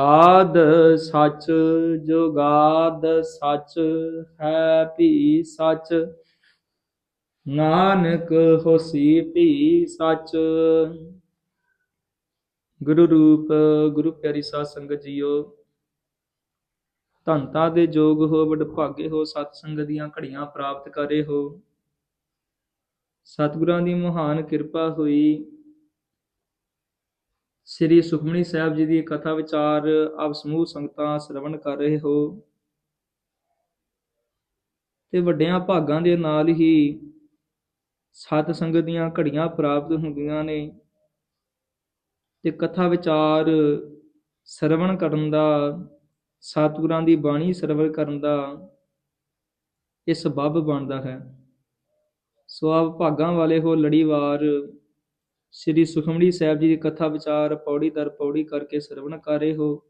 ਆਦ ਸੱਚ ਜੁਗਾਦ ਸੱਚ, ਹੈ ਭੀ ਸੱਚ। ਨਾਨਕ ਹੋਸੀ ਭੀ ਸੱਚ। ਗੁਰੂ ਰੂਪ, ਗੁਰੂ ਪਿਆਰੀ ਸਾਧ ਸੰਗਤ ਜੀਓ ਧੰਤਾ ਦੇ ਜੋਗ ਹੋ, ਵਡਭਾਗੇ ਹੋ ਸਤ ਸੰਗਤ ਦੀਆਂ ਘੜੀਆਂ ਪ੍ਰਾਪਤ ਕਰੇ ਹੋ। ਸਤਿਗੁਰਾਂ ਦੀ ਮਹਾਨ ਕਿਰਪਾ ਹੋਈ। ਸ੍ਰੀ ਸੁਖਮਨੀ ਸਾਹਿਬ ਜੀ ਦੀ ਕਥਾ ਵਿਚਾਰ, ਆਪ ਸਮੂਹ ਸੰਗਤਾਂ ਸ਼ਰਵਣ ਕਰ ਰਹੇ ਹੋ। ਤੇ ਵੱਡਿਆਂ ਭਾਗਾਂ ਦੇ ਨਾਲ ਹੀ ਸਤ ਸੰਗਤ ਦੀਆਂ ਘੜੀਆਂ ਪ੍ਰਾਪਤ ਹੁੰਦੀਆਂ ਨੇ ਤੇ ਕਥਾ ਵਿਚਾਰ ਸ਼ਰਵਣ ਕਰਨ ਦਾ, ਸਤਿਗੁਰਾਂ ਦੀ ਬਾਣੀ ਸਰਵਣ ਕਰਨ ਦਾ ਇਹ ਸਬਬ ਬਣਦਾ ਹੈ। ਸੋ ਆਪ ਭਾਗਾਂ ਵਾਲੇ ਹੋ ਲੜੀਵਾਰ ਸ੍ਰੀ ਸੁਖਮਣੀ ਸਾਹਿਬ ਜੀ ਦੀ ਕਥਾ ਵਿਚਾਰ ਪੌੜੀ ਦਰ ਪੌੜੀ ਕਰਕੇ ਸਰਵਣ ਕਰ ਰਹੇ ਹੋ।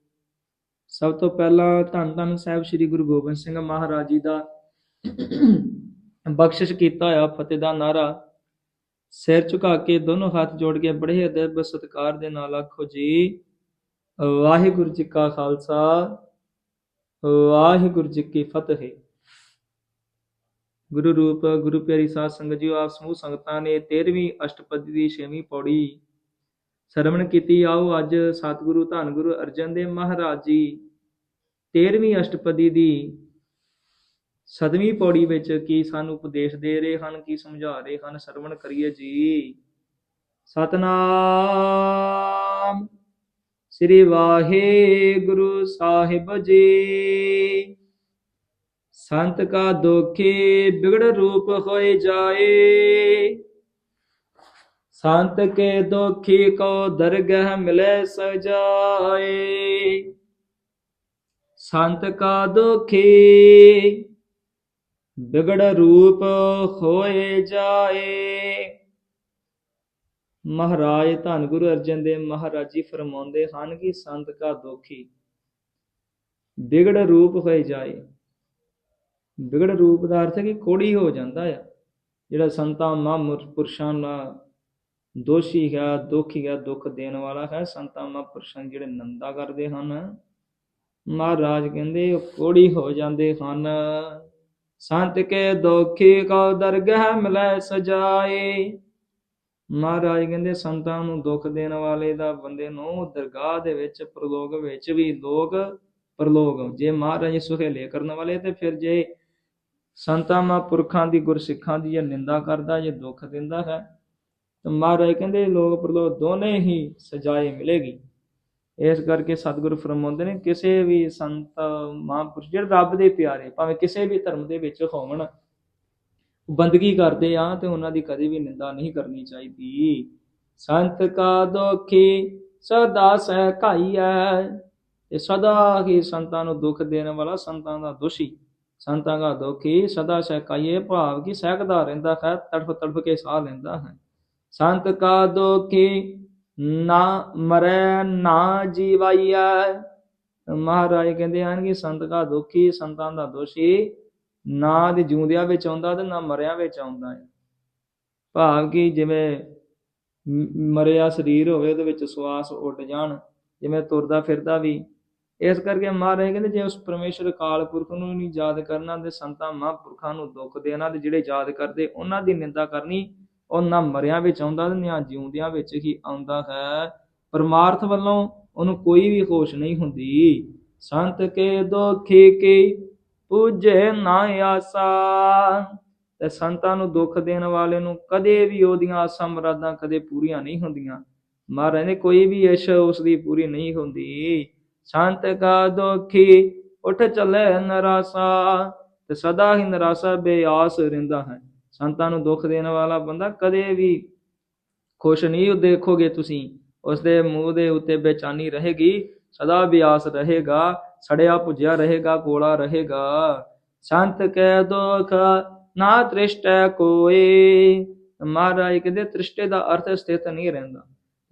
ਸਭ ਤੋਂ ਪਹਿਲਾਂ ਧੰਨ ਧੰਨ ਸਾਹਿਬ ਸ੍ਰੀ ਗੁਰੂ ਗੋਬਿੰਦ ਸਿੰਘ ਮਹਾਰਾਜ ਜੀ ਦਾ ਬਖਸ਼ਿਸ਼ ਕੀਤਾ ਹੋਇਆ ਫਤਿਹ ਦਾ ਨਾਰਾ ਸਿਰ ਝੁਕਾ ਕੇ ਦੋਨੋਂ ਹੱਥ ਜੋੜ ਕੇ ਬੜੇ ਅਦਬ ਸਤਿਕਾਰ ਦੇ ਨਾਲ ਆਖੋ ਜੀ, ਵਾਹਿਗੁਰੂ ਜੀ ਕਾ ਖਾਲਸਾ, ਵਾਹਿਗੁਰੂ ਜੀ ਕੀ ਫਤਿਹ। ਗੁਰੂ ਰੂਪ, ਗੁਰੂ ਪਿਆਰੀ ਸਾਧ ਸੰਗਤ ਜੀਓ, ਆਪ ਸਮੂਹ ਸੰਗਤਾਂ ਨੇ 13ਵੀਂ ਅਸ਼ਟਪਦੀ ਦੀ 6ਵੀਂ ਪੌੜੀ ਸਰਵਣ ਕੀਤੀ। ਆਓ ਅੱਜ ਸਤਿਗੁਰੂ ਧੰਨ ਗੁਰੂ ਅਰਜਨ ਦੇਵ ਮਹਾਰਾਜ ਜੀ 13ਵੀਂ ਅਸ਼ਟਪਦੀ ਦੀ 7ਵੀਂ ਪੌੜੀ ਵਿੱਚ ਕੀ ਸਾਨੂੰ ਉਪਦੇਸ਼ ਦੇ ਰਹੇ ਹਨ, ਕੀ ਸਮਝਾ ਰਹੇ ਹਨ? ਸਰਵਣ ਕਰੀਏ ਜੀ। ਸਤਨਾਮ। ਸ੍ਰੀ ਵਾਹਿਗੁਰੂ ਸਾਹਿਬ ਜੀ। ਸੰਤ ਕਾ ਦੋਖੀ ਬਿਗੜ ਰੂਪ ਹੋਏ ਜਾਏ। ਸੰਤ ਕੇ ਦੋਖੀ ਕੋ ਦਰਗਹ ਮਿਲੇ ਸਜਾਏ। ਸੰਤ ਕਾ ਦੋਖੀ ਬਿਗੜ ਰੂਪ ਹੋਏ ਜਾਏ। ਮਹਾਰਾਜ, ਧੰਨ ਗੁਰੂ ਅਰਜਨ ਦੇਵ ਮਹਾਰਾਜ ਜੀ ਫਰਮਾਉਂਦੇ ਹਨ ਕਿ ਸੰਤ ਕਾ ਦੋਖੀ ਬਿਗੜ ਰੂਪ ਹੋਏ ਜਾਏ। ਵਿਗੜ ਰੂਪ ਦਾ ਅਰਥ ਹੈ ਕਿ ਕੋੜੀ ਹੋ ਜਾਂਦਾ ਆ। ਜਿਹੜਾ ਸੰਤਾਂ ਮਹਾਂਪੁਰਸ਼ਾਂ ਨਾਲ ਦੋਸ਼ੀ ਹੈ, ਦੁਖੀ ਹੈ, ਦੁੱਖ ਦੇਣ ਵਾਲਾ ਹੈ, ਸੰਤਾਂ ਮਹਾਂਪੁਰਸ਼ਾਂ ਜਿਹੜੇ ਨੰਦਾ ਕਰਦੇ ਹਨ, ਮਹਾਰਾਜ ਕਹਿੰਦੇ ਉਹ ਕੋੜੀ ਹੋ ਜਾਂਦੇ ਹਨ। ਸੰਤ ਕੇ ਦੋਖੀ ਕੋ ਦਰਗਹ ਮਿਲੈ ਸਜਾਏ। ਮਹਾਰਾਜ ਕਹਿੰਦੇ ਸੰਤਾਂ ਨੂੰ ਦੁੱਖ ਦੇਣ ਵਾਲੇ ਦਾ ਬੰਦੇ ਨੂੰ ਦਰਗਾਹ ਦੇ ਵਿੱਚ ਪ੍ਰਲੋਕ ਵਿੱਚ ਵੀ ਲੋਕ ਪ੍ਰਲੋਕ ਜੇ ਮਹਾਰਾਜ ਸੁਹੇਲੇ ਕਰਨ ਵਾਲੇ ਤੇ ਫਿਰ ਜੇ ਸੰਤਾਂ ਮਹਾਂਪੁਰਖਾਂ ਦੀ ਗੁਰਸਿੱਖਾਂ ਦੀ ਇਹ ਨਿੰਦਾ ਕਰਦਾ ਜੇ ਦੁੱਖ ਦਿੰਦਾ ਹੈ। ਤਾਂ ਮਹਾਰਾਜ ਕਹਿੰਦੇ, ਲੋਕ ਪ੍ਰਲੋਕ ਦੋਨੇ ਹੀ ਸਜਾਏ ਮਿਲੇਗੀ। ਇਸ ਕਰਕੇ ਸਤਿਗੁਰ ਫਰਮਾਉਂਦੇ ਨੇ, ਕਿਸੇ ਵੀ ਸੰਤ ਮਹਾਂਪੁਰਸ਼, ਜਿਹੜੇ ਰੱਬ ਦੇ ਪਿਆਰੇ, ਭਾਵੇਂ ਕਿਸੇ ਵੀ ਧਰਮ ਦੇ ਵਿੱਚ ਹੋਵਣ, ਬੰਦਗੀ ਕਰਦੇ ਆ, ਤੇ ਉਹਨਾਂ ਦੀ ਕਦੇ ਵੀ ਨਿੰਦਾ ਨਹੀਂ ਕਰਨੀ ਚਾਹੀਦੀ। ਸੰਤ ਕਾ ਦੁਖੀ ਸਦਾ ਸਹਿ ਕਾਈਐ ਇਹ ਸਦਾ ਹੀ ਸੰਤਾਂ ਨੂੰ ਦੁੱਖ ਦੇਣ ਵਾਲਾ ਸੰਤਾਂ ਦਾ ਦੋਸ਼ੀ ਸੰਤਾਂ ਦਾ ਦੋਖੀ ਸਦਾ ਸਹਿਕਾਈਏ, ਭਾਵ ਕੀ ਸਹਿਕਦਾ ਰਹਿੰਦਾ ਹੈ, ਤੜਫ ਤੜਫ ਕੇ ਸਾਹ ਲੈਂਦਾ ਹੈ। ਸੰਤ ਕਾ ਦੋਖੀ ਨਾ ਮਰੈ, ਨਾ ਜੀਵਾਈਐ। ਮਹਾਰਾਜ ਕਹਿੰਦੇ ਹਨ ਕਿ ਸੰਤ ਕਾ ਦੁਖੀ ਸੰਤਾਂ ਦਾ ਦੋਸ਼ੀ ਨਾ ਦੇ ਜਿਉਂਦਿਆਂ ਵਿੱਚ ਆਉਂਦਾ ਤੇ ਨਾ ਮਰਿਆਂ ਵਿੱਚ ਆਉਂਦਾ ਹੈ। ਭਾਵ ਕਿ ਜਿਵੇਂ ਮਰਿਆ ਸਰੀਰ ਹੋਵੇ ਉਹਦੇ ਵਿੱਚ ਸਵਾਸ ਉੱਡ ਜਾਣ, ਜਿਵੇਂ ਤੁਰਦਾ ਫਿਰਦਾ ਵੀ ਇਸ ਕਰਕੇ ਮਹਾਰਾਜ ਕਹਿੰਦੇ ਜੇ ਉਸ ਪਰਮੇਸ਼ਰ ਕਾਲ ਪੁਰਖ ਨੂੰ ਨਹੀਂ ਯਾਦ ਕਰਨਾ ਤੇ ਸੰਤਾਂ ਮਹਾਂਪੁਰਖਾਂ ਨੂੰ ਦੁੱਖ ਦੇਣਾ ਤੇ ਜਿਹੜੇ ਯਾਦ ਕਰਦੇ ਉਹਨਾਂ ਦੀ ਨਿੰਦਾ ਕਰਨੀ, ਉਹ ਨਾ ਮਰਿਆਂ ਵਿੱਚ ਆਉਂਦਾ ਤੇ ਨਾ ਜਿਉਂਦਿਆਂ ਵਿੱਚ ਹੀ ਆਉਂਦਾ ਹੈ। ਪਰਮਾਰਥ ਵੱਲੋਂ ਉਹਨੂੰ ਕੋਈ ਵੀ ਹੋਸ਼ ਨਹੀਂ ਹੁੰਦੀ। ਸੰਤ ਕੇ ਦੋਖੀ ਕੀ ਪੂਜੇ ਨਾ ਆਸਾ। ਤੇ ਸੰਤਾਂ ਨੂੰ ਦੁੱਖ ਦੇਣ ਵਾਲੇ ਨੂੰ ਕਦੇ ਵੀ ਉਹਦੀਆਂ ਆਸਾਂ ਮੁਰਾਦਾਂ ਕਦੇ ਪੂਰੀਆਂ ਨਹੀਂ ਹੁੰਦੀਆਂ। ਮਹਾਰਾਜ ਨੇ ਕੋਈ ਵੀ ਇਸ਼ ਉਸ ਦੀ ਪੂਰੀ ਨਹੀਂ ਹੁੰਦੀ। ਸੰਤ ਕਾ ਦੁਖੀ, ਉਠ ਚੱਲੇ ਨਰਾਸਾ। ਤੇ ਸਦਾ ਹੀ ਨਰਾਸਾ ਬੇਆਸ ਰਹਿੰਦਾ ਹੈ। ਸੰਤਾਂ ਨੂੰ ਦੁੱਖ ਦੇਣ ਵਾਲਾ ਬੰਦਾ ਕਦੇ ਵੀ ਖੁਸ਼ ਨਹੀਂ ਦੇਖੋਗੇ ਤੁਸੀਂ। ਉਸ ਦੇ ਮੂੰਹ ਦੇ ਉੱਤੇ ਬੇਚਾਨੀ ਰਹੇਗੀ, ਸਦਾ ਬਿਆਸ ਰਹੇਗਾ, ਸੜਿਆ ਭੁਜਿਆ ਰਹੇਗਾ ਕੋਲਾ ਰਹੇਗਾ। ਸੰਤ ਕੈ ਦੁਖ ਨਾ ਤ੍ਰਿਸ਼ਟੈ ਕੋਈ। ਮਹਾਰਾਜ ਕਹਿੰਦੇ ਤ੍ਰਿਸ਼ਟੇ ਦਾ ਅਰਥ ਸਥਿਤ ਨਹੀਂ ਰਹਿੰਦਾ।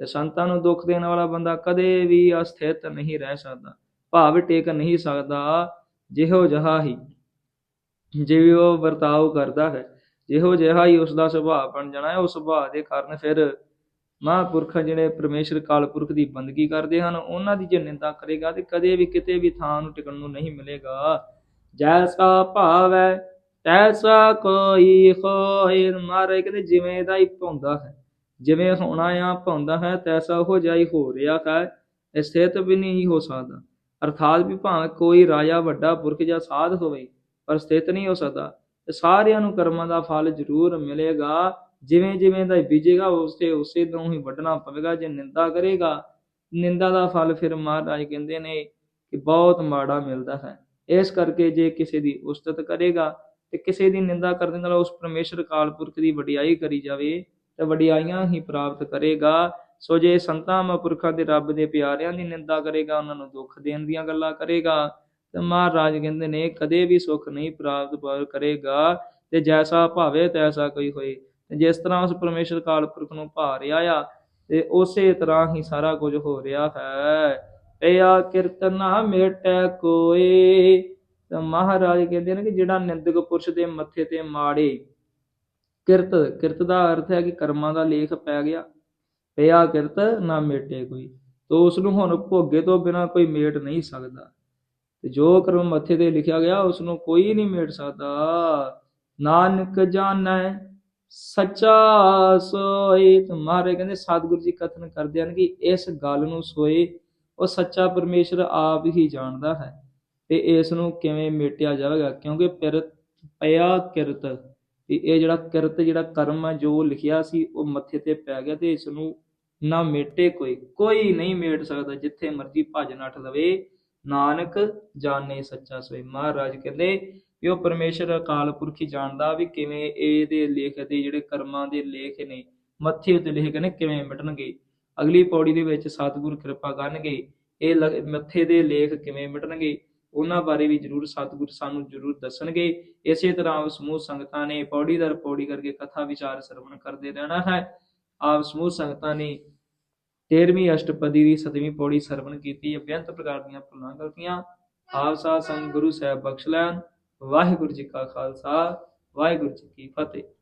ਤੇ ਸੰਤਾਂ ਨੂੰ ਦੁੱਖ ਦੇਣ ਵਾਲਾ ਬੰਦਾ ਕਦੇ ਵੀ ਅਸਥਿਤ ਨਹੀਂ ਰਹਿ ਸਕਦਾ, ਭਾਵ ਟੇਕ ਨਹੀਂ ਸਕਦਾ, ਜਿਹੋ ਜਹਾ ਹੀ ਜਿਵੇਂ ਉਹ ਵਰਤਾਓ ਕਰਦਾ ਹੈ, ਜਿਹੋ ਜਿਹਾ ਹੀ ਉਸ ਦਾ ਸੁਭਾਅ ਬਣ ਜਾਣਾ ਹੈ ਉਸ ਸੁਭਾਅ ਦੇ ਕਾਰਨ ਫਿਰ ਮਹਾਂਪੁਰਖ ਜਿਹੜੇ ਪਰਮੇਸ਼ਰ ਕਾਲਪੁਰਖ ਦੀ ਬੰਦਗੀ ਕਰਦੇ ਹਨ, ਉਹਨਾਂ ਦੀ ਜੇ ਨਿੰਦਾ ਕਰੇਗਾ ਤੇ ਕਦੇ ਵੀ ਕਿਤੇ ਵੀ ਥਾਂ ਨੂੰ ਟਿਕਣ ਨੂੰ ਨਹੀਂ ਮਿਲੇਗਾ। ਜੈਸਾ ਭਾਵ ਹੈ ਤੈਸਾ ਕੋਈ ਹੋਏ ਮਾਰੇ ਕਹਿੰਦੇ ਜਿਵੇਂ ਦਾ ਹੀ ਪਾਉਂਦਾ ਹੈ। ਜਿਵੇਂ ਹੋਣਾ ਆ ਪਾਉਂਦਾ ਹੈ, ਤੈਸਾ ਹੋ ਜਾਈ ਹੋ ਰਿਹਾ ਹੈ ਸਥਿਤ ਵੀ ਨਹੀਂ ਹੋ ਸਕਦਾ। ਅਰਥਾਤ ਵੀ ਭਾਵੇਂ ਕੋਈ ਰਾਜਾ ਵੱਡਾ ਪੁਰਖ ਜਾਂ ਸਾਧ ਹੋਵੇ, ਪਰ ਸਥਿਤ ਨਹੀਂ ਹੋ ਸਕਦਾ। ਤੇ ਸਾਰਿਆਂ ਨੂੰ ਕਰਮਾਂ ਦਾ ਫਲ ਜ਼ਰੂਰ ਮਿਲੇਗਾ। ਜਿਵੇਂ ਜਿਵੇਂ ਦਾ ਬੀਜੇਗਾ, ਉਸੇ ਉਸੇ ਤੋਂ ਹੀ ਵੱਢਣਾ ਪਵੇਗਾ। ਜੇ ਨਿੰਦਾ ਕਰੇਗਾ, ਨਿੰਦਾ ਦਾ ਫਲ ਫਿਰ ਮਹਾਰਾਜ ਕਹਿੰਦੇ ਨੇ ਕਿ ਬਹੁਤ ਮਾੜਾ ਮਿਲਦਾ ਹੈ। ਇਸ ਕਰਕੇ ਜੇ ਕਿਸੇ ਦੀ ਉਸਤਤ ਕਰੇਗਾ ਤੇ ਕਿਸੇ ਦੀ ਨਿੰਦਾ ਕਰਨ ਨਾਲ ਉਸ ਪਰਮੇਸ਼ਰ ਕਾਲਪੁਰਖ ਦੀ ਵਡਿਆਈ ਕਰੀ ਜਾਵੇ ਤੇ ਵਡਿਆਈਆਂ ਹੀ ਪ੍ਰਾਪਤ ਕਰੇਗਾ। ਸੋ ਜੇ ਸੰਤਾਂ ਮਹਾਂਪੁਰਖਾਂ ਦੇ ਰੱਬ ਦੇ ਪਿਆਰਿਆਂ ਦੀ ਨਿੰਦਾ ਕਰੇਗਾ, ਉਹਨਾਂ ਨੂੰ ਦੁੱਖ ਦੇਣ ਦੀਆਂ ਗੱਲਾਂ ਕਰੇਗਾ। ਤੇ ਮਹਾਰਾਜ ਕਹਿੰਦੇ ਨੇ, ਕਦੇ ਵੀ ਸੁੱਖ ਨਹੀਂ ਪ੍ਰਾਪਤ ਕਰੇਗਾ। ਤੇ ਜੈਸਾ ਭਾਵੇ ਤੈਸਾ ਕੋਈ ਹੋਏ। ਤੇ ਜਿਸ ਤਰ੍ਹਾਂ ਉਸ ਪਰਮੇਸ਼ਰ ਕਾਲਪੁਰਖ ਨੂੰ ਭਾ ਰਿਹਾ ਆ, ਤੇ ਉਸੇ ਤਰ੍ਹਾਂ ਹੀ ਸਾਰਾ ਕੁਝ ਹੋ ਰਿਹਾ ਹੈ। ਪਿਆ ਕੀਰਤਨਾ ਮੇਟੈ ਕੋਏ। ਤਾਂ ਮਹਾਰਾਜ ਕਹਿੰਦੇ ਨੇ ਕਿ ਜਿਹੜਾ ਨਿੰਦਕ ਪੁਰਸ਼ ਦੇ ਮੱਥੇ ਤੇ ਮਾੜੇ ਕਿਰਤ ਕਿਰਤ ਦਾ ਅਰਥ ਹੈ ਕਿ ਕਰਮਾਂ ਦਾ ਲੇਖ ਪੈ ਗਿਆ, ਪਿਆ ਕਿਰਤ, ਨਾ ਮੇਟੇ ਕੋਈ, ਤੋ ਉਸ ਨੂੰ ਹੁਣ ਭੋਗੇ ਤੋਂ ਬਿਨਾ ਕੋਈ ਮੇਟ ਨਹੀਂ ਸਕਦਾ। ਤੇ ਜੋ ਕਰਮ ਮੱਥੇ ਤੇ ਲਿਖਿਆ ਗਿਆ ਉਸ ਨੂੰ ਕੋਈ ਨਹੀਂ ਮੇਟ ਸਕਦਾ। ਨਾਨਕ ਜਾਣੈ, ਸੱਚਾ ਸੋਈ ਤੁਹਾਰੇ ਕਹਿੰਦੇ ਸਤਿਗੁਰੂ ਜੀ ਕਥਨ ਕਰਦੇ ਹਨ ਕਿ ਇਸ ਗੱਲ ਨੂੰ ਸੋਏ, ਉਹ ਸੱਚਾ ਪਰਮੇਸ਼ਰ ਆਪ ਹੀ ਜਾਣਦਾ ਹੈ, ਤੇ ਇਸ ਨੂੰ ਕਿਵੇਂ ਮੇਟਿਆ ਜਾਵੇਗਾ, ਕਿਉਂਕਿ ਪਿਰਤ, ਪਿਆ ਕਿਰਤ। ਵੀ ਇਹ ਜਿਹੜਾ ਕਿਰਤ, ਜਿਹੜਾ ਕਰਮ ਹੈ ਜੋ ਲਿਖਿਆ ਸੀ, ਉਹ ਮੱਥੇ ਤੇ ਪੈ ਗਿਆ ਤੇ ਇਸ ਨੂੰ ਨਾ ਮੇਟੇ ਕੋਈ ਕੋਈ ਨਹੀਂ ਮੇਟ ਸਕਦਾ ਜਿੱਥੇ ਮਰਜ਼ੀ ਭੱਜ ਨੱਠ ਲਵੇ। ਨਾਨਕ ਜਾਣੇ ਸੱਚਾ ਸੋਈ ਮਹਾਰਾਜ ਕਹਿੰਦੇ ਵੀ ਉਹ ਪਰਮੇਸ਼ਰ ਅਕਾਲ ਪੁਰਖ ਹੀ ਜਾਣਦਾ ਵੀ ਕਿਵੇਂ ਇਹਦੇ ਲੇਖ ਦੇ ਜਿਹੜੇ ਕਰਮਾਂ ਦੇ ਲੇਖ ਨੇ, ਮੱਥੇ ਉੱਤੇ ਲਿਖੇ ਨੇ, ਕਿਵੇਂ ਮਿਟਣਗੇ। ਅਗਲੀ ਪੌੜੀ ਦੇ ਵਿੱਚ ਸਤਿਗੁਰ ਕਿਰਪਾ ਕਰਨਗੇ। ਇਹ ਲ- ਮੱਥੇ ਦੇ ਲੇਖ ਕਿਵੇਂ ਮਿਟਣਗੇ? ਉਹਨਾਂ ਬਾਰੇ ਵੀ ਜਰੂਰ ਸਤਿਗੁਰ ਸਾਨੂੰ ਜਰੂਰ ਦੱਸਣਗੇ। ਇਸੇ ਤਰ੍ਹਾਂ ਆਪ ਸਮੂਹ ਸੰਗਤਾਂ ਨੇ ਪੌੜੀ ਦਰ ਪੌੜੀ ਕਰਕੇ ਕਥਾ ਵਿਚਾਰ ਸਰਵਣ ਕਰਦੇ ਰਹਿਣਾ ਹੈ। ਆਪ ਸਮੂਹ ਸੰਗਤਾਂ ਨੇ 13ਵੀਂ ਅਸ਼ਟਪਦੀ ਦੀ 7ਵੀਂ ਪੌੜੀ ਸਰਵਣ ਕੀਤੀ। ਹੈ ਪ੍ਰਕਾਰ ਦੀਆਂ ਭੁੱਲਾਂ ਗਲਤੀਆਂ ਆਪ ਸਾਧ ਸੰਗ ਗੁਰੂ ਸਾਹਿਬ ਬਖਸ਼ ਲੈਣ। ਵਾਹਿਗੁਰੂ ਜੀ ਕਾ ਖਾਲਸਾ, ਵਾਹਿਗੁਰੂ ਜੀ ਕੀ ਫਤਿਹ।